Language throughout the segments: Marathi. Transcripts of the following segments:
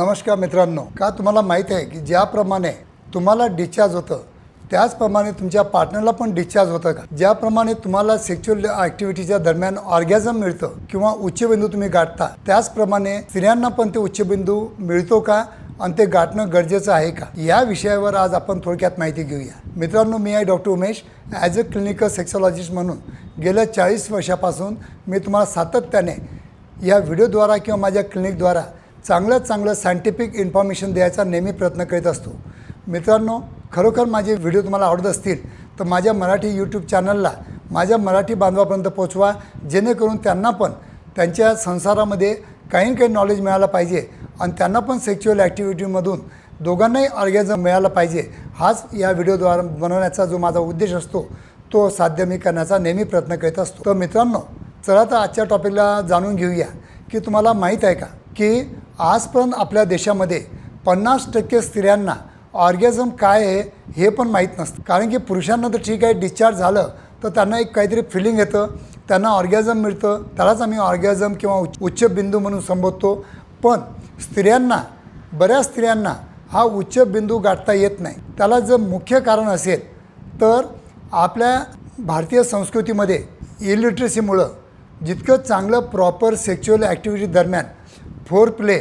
नमस्कार मित्रांनो का तुम्हाला माहीत आहे की ज्याप्रमाणे तुम्हाला डिस्चार्ज होतं त्याचप्रमाणे तुमच्या पार्टनरला पण डिस्चार्ज होतं का? ज्याप्रमाणे तुम्हाला सेक्च्युअल ॲक्टिव्हिटीच्या दरम्यान ऑर्गॅझम मिळतं किंवा उच्चबिंदू तुम्ही गाठता त्याचप्रमाणे स्त्रियांना पण ते उच्चबिंदू मिळतो का? आणि ते गाठणं गरजेचं आहे का? या विषयावर आज आपण थोडक्यात माहिती घेऊया. मित्रांनो मी आहे doctor Umesh as a clinical sexologist म्हणून गेल्या चाळीस वर्षापासून मी तुम्हाला सातत्याने या व्हिडिओद्वारा किंवा माझ्या क्लिनिकद्वारा चांगलं चांगलं सायंटिफिक इन्फॉर्मेशन द्यायचा नेहमी प्रयत्न करीत असतो. मित्रांनो खरोखर माझे व्हिडिओ तुम्हाला आवडत असतील तर माझ्या मराठी यूट्यूब चॅनलला माझ्या मराठी बांधवापर्यंत पोचवा जेणेकरून त्यांना पण त्यांच्या संसारामध्ये काही ना काही नॉलेज मिळालं पाहिजे आणि त्यांना पण सेक्च्युअल ॲक्टिव्हिटीमधून दोघांनाही ऑर्गॅझम मिळालं पाहिजे. हाच या व्हिडिओद्वारा बनवण्याचा जो माझा उद्देश असतो तो साध्य मी करण्याचा नेहमी प्रयत्न करीत असतो. तर मित्रांनो चला तर आजच्या टॉपिकला जाणून घेऊया की तुम्हाला माहीत आहे का की आजपर्यंत आपल्या देशामध्ये पन्नास टक्के स्त्रियांना ऑर्गॅझम काय आहे हे पण माहीत नसतं. कारण की पुरुषांना तर ठीक आहे डिस्चार्ज झालं तर त्यांना एक काहीतरी फिलिंग येतं. त्यांना ऑर्गॅझम मिळतं. त्यालाच आम्ही ऑर्गॅझम किंवा उच्च उच्च बिंदू म्हणून संबोधतो. पण स्त्रियांना बऱ्याच स्त्रियांना हा उच्च बिंदू गाठता येत नाही. त्याला जर मुख्य कारण असेल तर आपल्या भारतीय संस्कृतीमध्ये इलिटरेसीमुळं जितकं चांगलं प्रॉपर सेक्च्युअल ॲक्टिव्हिटी दरम्यान फोर प्ले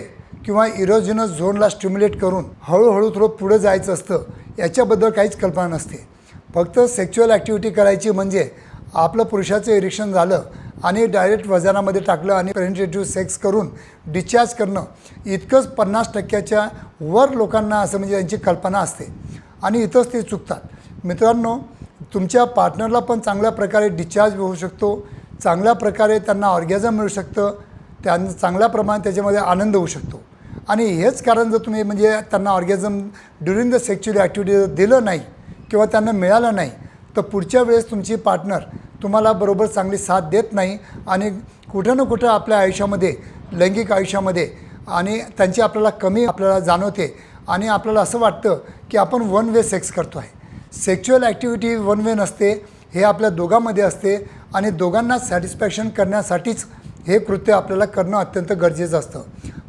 किंवा इरोजिनस झोनला स्टिम्युलेट करून हळूहळू थोडं पुढं जायचं असतं याच्याबद्दल काहीच कल्पना नसते. फक्त सेक्च्युअल ॲक्टिव्हिटी करायची म्हणजे आपलं पुरुषाचं इरेक्शन झालं आणि डायरेक्ट वजनामध्ये टाकलं आणि पेनिट्रेटिव्ह सेक्स करून डिस्चार्ज करणं इतकंच पन्नास टक्क्याच्या वर लोकांना असं म्हणजे त्यांची कल्पना असते. आणि इथंच ते चुकतात. मित्रांनो तुमच्या पार्टनरला पण चांगल्या प्रकारे डिस्चार्ज होऊ शकतो चांगल्या प्रकारे त्यांना ऑर्गॅझम मिळू शकतं त्या चांगल्या प्रमाणात त्याच्यामध्ये आनंद होऊ शकतो. आणि हेच कारण जर तुम्ही म्हणजे त्यांना orgasm during the sexual activity जर दिलं नाही किंवा त्यांना मिळालं नाही तर पुढच्या वेळेस तुमची पार्टनर तुम्हाला बरोबर चांगली साथ देत नाही आणि कुठं ना कुठं आपल्या आयुष्यामध्ये लैंगिक आयुष्यामध्ये आणि त्यांची आपल्याला कमी आपल्याला जाणवते आणि आपल्याला असं वाटतं की आपण वन वे सेक्स करतो आहे. सेक्च्युअल ॲक्टिव्हिटी वन वे नसते हे आपल्या दोघांमध्ये असते आणि दोघांना सॅटिस्फॅक्शन करण्यासाठीच हे कृत्य आपल्याला करणं अत्यंत गरजेचं असतं.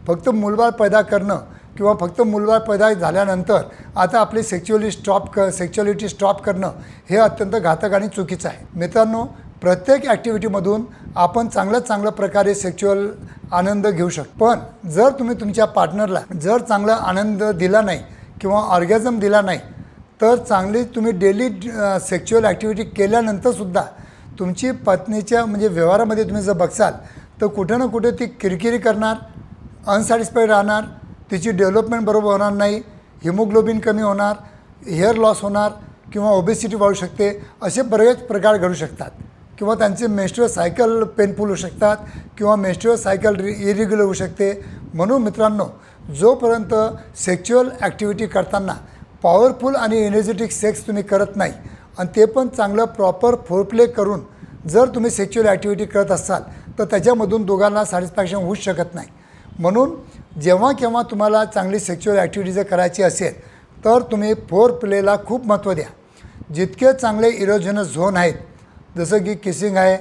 फक्त मूलबाळ पैदा करणं किंवा फक्त मूलबाळ पैदा झाल्यानंतर आता आपली सेक्च्युअली स्टॉप क सेक्च्युअलिटी स्टॉप करणं हे अत्यंत घातक आणि चुकीचं आहे. मित्रांनो प्रत्येक ॲक्टिव्हिटीमधून आपण चांगल्या चांगल्या प्रकारे सेक्च्युअल आनंद घेऊ शकतो. पण जर तुम्ही तुमच्या पार्टनरला जर चांगला आनंद दिला नाही किंवा ऑर्गॅझम दिला नाही तर चांगली तुम्ही डेली सेक्च्युअल ॲक्टिव्हिटी केल्यानंतरसुद्धा तुमची पत्नीच्या म्हणजे व्यवहारामध्ये तुम्ही जर बघसाल तर कुठे ना कुठे ती किरकिरी करणार अनसॅटिस्फाईड राहणार तिची डेव्हलपमेंट बरोबर होणार नाही हिमोग्लोबिन कमी होणार हेअर लॉस होणार किंवा ओबेसिटी वाढू शकते असे बरेच प्रकार घडू शकतात. किंवा त्यांचे मेस्ट्रुअल सायकल पेनफुल होऊ शकतात किंवा मेस्ट्रुअल सायकल रि इरेग्युलर होऊ शकते. म्हणून मित्रांनो जोपर्यंत सेक्च्युअल ॲक्टिव्हिटी करताना पॉवरफुल आणि एनर्जेटिक सेक्स तुम्ही करत नाही आणि ते पण चांगलं प्रॉपर फोरप्ले करून जर तुम्ही सेक्च्युअल ॲक्टिव्हिटी करत असाल तर त्याच्यामधून दोघांना सॅटिस्फॅक्शन होऊच शकत नाही. म्हणून जेव्हा केव्हा तुम्हाला चांगली सेक्च्युअल ॲक्टिव्हिटी जर करायची असेल तर तुम्ही फोर प्लेला खूप महत्त्व द्या. जितके चांगले इरोजनस झोन आहेत जसं की किसिंग आहे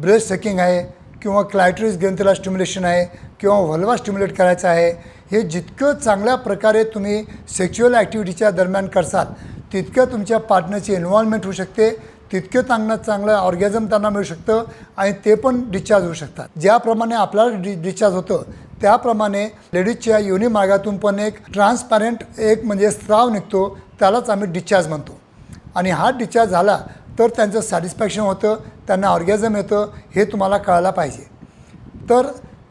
ब्रेस्ट सकिंग आहे किंवा क्लायट्रिस ग्रंथीला स्टिम्युलेशन आहे किंवा व्हल्वा स्टिम्युलेट करायचं आहे हे जितकं चांगल्या प्रकारे तुम्ही सेक्च्युअल ॲक्टिव्हिटीच्या दरम्यान करसाल तितकं तुमच्या पार्टनरची इन्व्हॉल्वमेंट होऊ शकते तितकं चांगलं चांगलं ऑर्गॅझम त्यांना मिळू शकतं आणि ते पण डिस्चार्ज होऊ शकतात. ज्याप्रमाणे आपल्याला डि डिस्चार्ज होतं त्याप्रमाणे लेडीजच्या योनी मार्गातून पण एक ट्रान्सपॅरंट एक म्हणजे स्त्राव निघतो त्यालाच आम्ही डिस्चार्ज म्हणतो. आणि हा डिस्चार्ज झाला तर त्यांचं सॅटिस्फॅक्शन होतं त्यांना ऑर्गॅझम येतं हे तुम्हाला कळायला पाहिजे. तर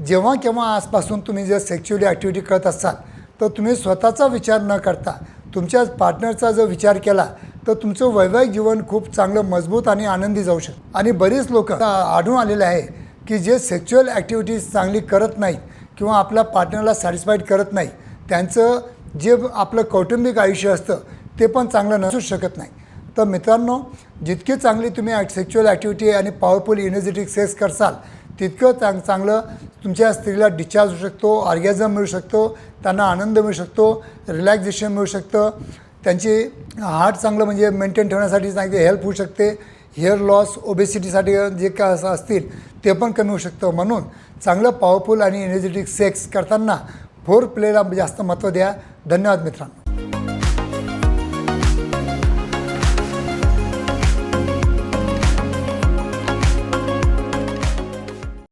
जेव्हा केव्हा आजपासून तुम्ही जर सेक्च्युअली ॲक्टिव्हिटी करत असाल तर तुम्ही स्वतःचा विचार न करता तुमच्या पार्टनरचा जर विचार केला तर तुमचं वैवाहिक जीवन खूप चांगलं मजबूत आणि आनंदी जाऊ शकतं. आणि बरीच लोक आढळून आलेले आहे की जे सेक्च्युअल ॲक्टिव्हिटीज चांगली करत नाहीत किंवा आपल्या पार्टनरला सॅटिस्फाईड करत नाही त्यांचं जे आपलं कौटुंबिक आयुष्य असतं ते पण चांगलं नसूच शकत नाही. तर मित्रांनो जितकी चांगली तुम्ही सेक्च्युअल ॲक्टिव्हिटी आणि पॉवरफुल एनर्जेटिक सेक्स करसाल तितकं चांग चांगलं तुमच्या स्त्रीला डिस्चार्ज होऊ शकतो ऑर्गॅझम मिळू शकतो त्यांना आनंद मिळू शकतो रिलॅक्झेशन मिळू शकतं. त्यांची हार्ट चांगलं म्हणजे मेंटेन ठेवण्यासाठी चांगली हेल्प होऊ शकते. हेअर लॉस ओबेसिटीसाठी जे काय असं असतील ते पण कमी होऊ शकतं. म्हणून चांगलं पॉवरफुल आणि एनर्जेटिक सेक्स करताना फोर प्लेला जास्त महत्त्व द्या. धन्यवाद मित्रांनो.